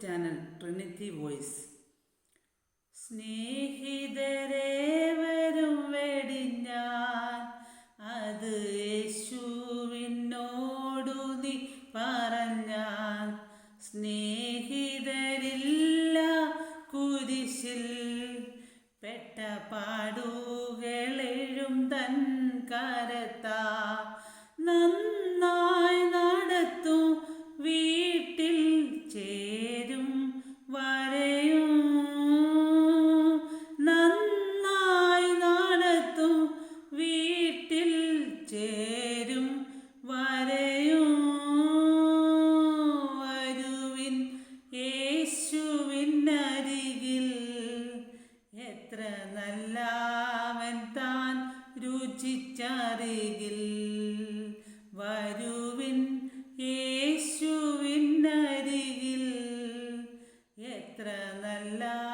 Channel Trinity voice സ്നേഹിതരെ വരും വെടിഞ്ഞാൻ അത് യേശുവിനോടു നീ പറഞ്ഞാൽ സ്നേഹിതരില്ല കുരിശിൽ പെട്ട പാടുകളെഴും തൻ കരത്താ നന്നായി എത്ര നല്ലവൻ താൻ രുചിച്ചറികിൽ. വരുവിൻ യേശുവിൻ അരികിൽ എത്ര നല്ലവൻ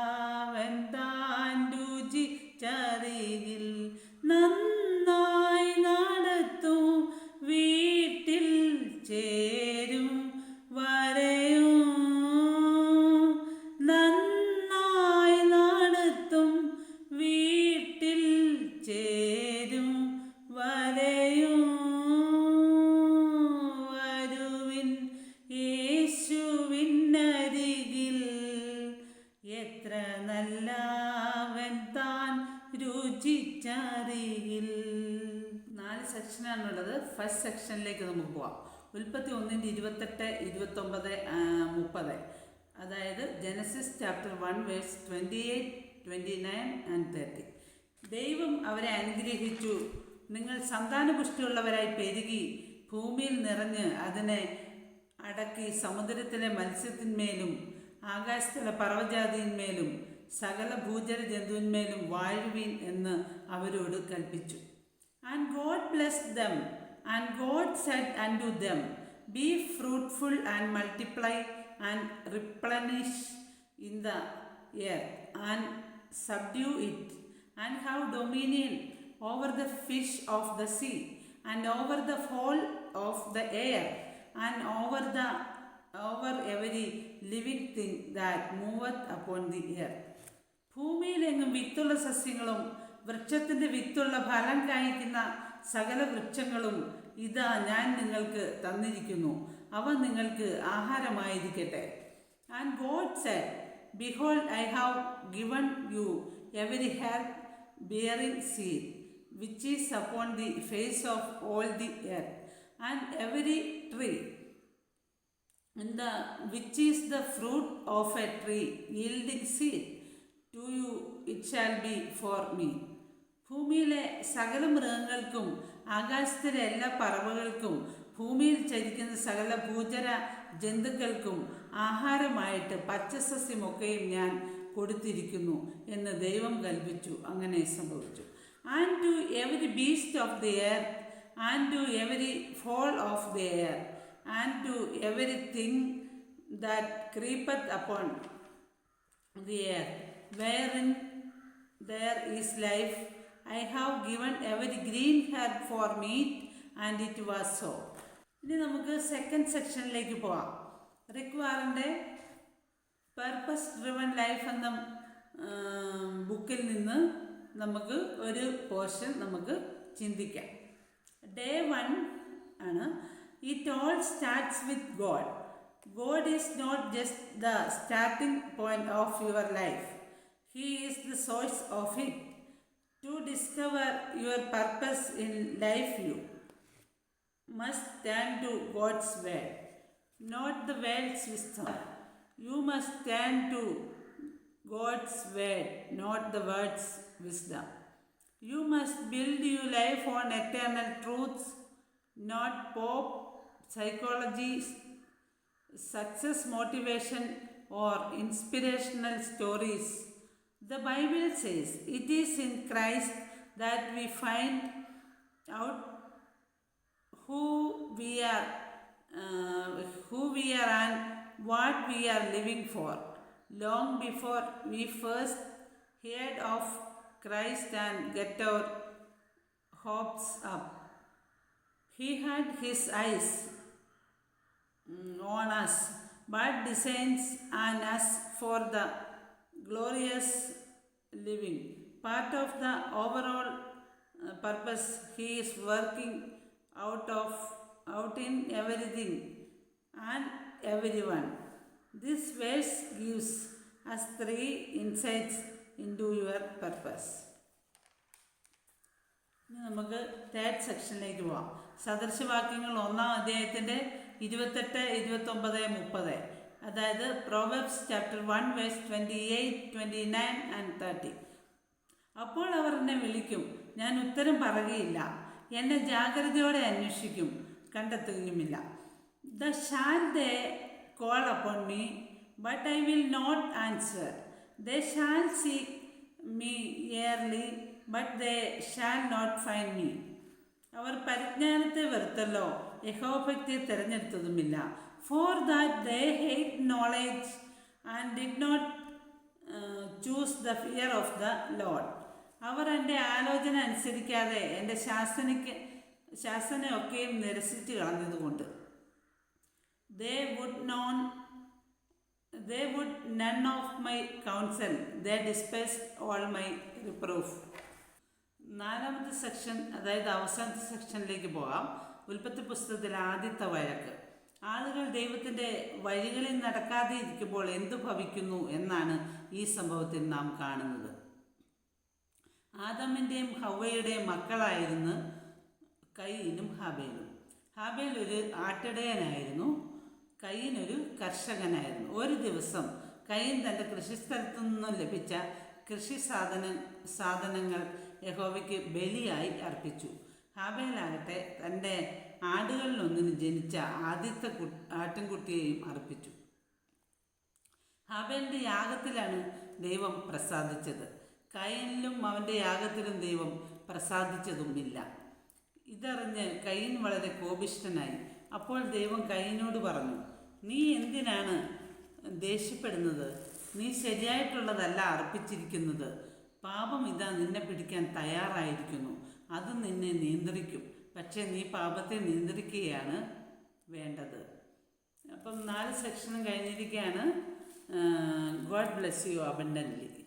രുചിച്ചറികിൽ നാല് സെക്ഷനാണുള്ളത്. ഫസ്റ്റ് സെക്ഷനിലേക്ക് നമുക്ക് പോവാം. ഉൽപ്പത്തി ഒന്നിന്റെ ഇരുപത്തെട്ട് ഇരുപത്തൊമ്പത് മുപ്പത്. അതായത് Genesis chapter one verse twenty eight twenty nine and thirty. ദൈവം അവരെ അനുഗ്രഹിച്ചു. നിങ്ങൾ സന്താനപുഷ്ടിയുള്ളവരായി പെരുകി ഭൂമിയിൽ നിറഞ്ഞ് അതിനെ അടക്കി സമുദ്രത്തിലെ മത്സ്യത്തിന്മേലും ആകാശത്തിലെ പർവജാതിന്മേലും സകല ഭൂചര ജന്തുവിന്മേലും വാഴുവീൻ എന്ന് അവരോട് കൽപ്പിച്ചു. And God bless them and God said and to them be fruitful and multiply and replenish in the air and subdue it and have dominion over the fish of the sea and over the fowl of the air and over the over every living thing that moveth upon the air ഭൂമിയിലെങ്ങും വിത്തുള്ള സസ്യങ്ങളും വൃക്ഷത്തിന്റെ വിത്തുള്ള ഫലം കായ്ക്കുന്ന സകല വൃക്ഷങ്ങളും ഇതാ ഞാൻ നിങ്ങൾക്ക് തന്നിരിക്കുന്നു. അവ നിങ്ങൾക്ക് ആഹാരമായിരിക്കട്ടെ. And God said behold I have given you every hair bearing seed which is upon the face of all the earth and every tree in the which is the fruit of a tree yielding seed to you it shall be for me ഭൂമിയിലെ സകല മൃഗങ്ങൾക്കും ആകാശത്തിലെ എല്ലാ പറവകൾക്കും ഭൂമിയിൽ ചരിക്കുന്ന സകല ഭൂചര ജന്തുക്കൾക്കും ആഹാരമായിട്ട് പച്ചസസ്യമൊക്കെയും ഞാൻ കൊടുത്തിരിക്കുന്നു എന്ന് ദൈവം കൽപ്പിച്ചു. അങ്ങനെ സംഭവിച്ചു. And to every beast of the air and to every fowl of the air and to every thing that creepeth upon the earth, wherein there is life. I have given every green herb for meat, and it was so. ഇനി നമുക്ക് second സെക്ഷനിലേക്ക് പോവാം. റിക്വാറിന്റെ purpose driven life എന്ന ബുക്കിൽ നിന്ന് നമുക്ക് ഒരു portion നമുക്ക് ചിന്തിക്കാം. ഡേ വൺ ആണ്. It all starts with God God is not just the starting point of your life, He is the source of it. To discover your purpose in life, you must turn to God's word, not the world's wisdom. You must turn to God's word, not the world's wisdom. You must build your life on eternal truths, not pop psychology, success motivation, or inspirational stories. The Bible says it is in Christ that we find out who we are, uh, who we are, and what we are living for. Long before we first heard of Christ and get our hopes up. He had his eyes mm, on us but designs on us for the glorious living. Part of the overall uh, purpose he is working out of out in everything and everyone. This verse gives us three insights into your purpose. ഇനി നമുക്ക് third സെക്ഷനിലേക്ക് പോവാം സദൃശവാക്യങ്ങൾ ഒന്നാം അധ്യായത്തിന്റെ ഇരുപത്തെട്ട് ഇരുപത്തൊമ്പത് മുപ്പത് അതായത് Proverbs chapter one verse twenty eight twenty nine and thirty. അപ്പോൾ അവർ എന്നെ വിളിക്കും. ഞാൻ ഉത്തരം പറയുകയില്ല. എന്നെ ജാഗ്രതയോടെ അന്വേഷിക്കും. കണ്ടെത്തുകയുമില്ല. Then shall they call upon me but I will not answer they shall seek me early but they shall not find me അവർ പരിജ്ഞാനത്തെ വെറുത്തല്ലോ. യഹോഭക്തിയെ തിരഞ്ഞെടുത്തതുമില്ല. For that they hate knowledge and did not choose the fear of the Lord അവർ എന്റെ ആലോചന അനുസരിക്കാതെ എന്റെ ശാസനയ്ക്ക് ശാസനയൊക്കെയും നിരസിച്ച് കളഞ്ഞതുകൊണ്ട്. They would none they would none of my counsel they despised all my reproof നാലാമത്തെ സെക്ഷൻ അതായത് അവസാനത്തെ സെക്ഷനിലേക്ക് പോകാം ഉൽപ്പത്തി പുസ്തകത്തിൽ ആദ്യത്തെ വഴക്ക്. ആളുകൾ ദൈവത്തിന്റെ വഴികളിൽ നടക്കാതെ ഇരിക്കുമ്പോൾ എന്തു ഭവിക്കുന്നു എന്നാണ് ഈ സംഭവത്തിൽ നാം കാണുന്നത്. ആദമിന്റെയും ഹവയുടെയും മക്കളായിരുന്നു കയ്യനും ഹാബേലും. ഹാബേൽ ഒരു ആട്ടിടയനായിരുന്നു. കയ്യനൊരു കർഷകനായിരുന്നു. ഒരു ദിവസം കയ്യൻ തന്റെ കൃഷിസ്ഥലത്തു നിന്നും ലഭിച്ച കൃഷി സാധന സാധനങ്ങൾ യഹോവയ്ക്ക് ബലിയായി അർപ്പിച്ചു. ഹാബേലാകട്ടെ തന്റെ ആടുകളിലൊന്നിന് ജനിച്ച ആദ്യത്തെ കു ആട്ടിൻകുട്ടിയെയും അർപ്പിച്ചു. ഹാബേലിന്റെ യാഗത്തിലാണ് ദൈവം പ്രസാദിച്ചത്. കയ്യനിലും അവന്റെ യാഗത്തിലും ദൈവം പ്രസാദിച്ചതുമില്ല. ഇതറിഞ്ഞ് കയ്യൻ വളരെ കോപിഷ്ഠനായി. അപ്പോൾ ദൈവം കയ്യനോട് പറഞ്ഞു നീ എന്തിനാണ് ദേഷ്യപ്പെടുന്നത്? നീ ശരിയായിട്ടുള്ളതല്ല അർപ്പിച്ചിരിക്കുന്നത്. പാപം ഇതാ നിന്നെ പിടിക്കാൻ തയ്യാറായിരിക്കുന്നു. അത് നിന്നെ നിയന്ത്രിക്കും. പക്ഷേ നീ പാപത്തെ നിയന്ത്രിക്കുകയാണ് വേണ്ടത്. അപ്പം നാല് സെക്ഷനും കഴിഞ്ഞിരിക്കുകയാണ്. God bless you abundantly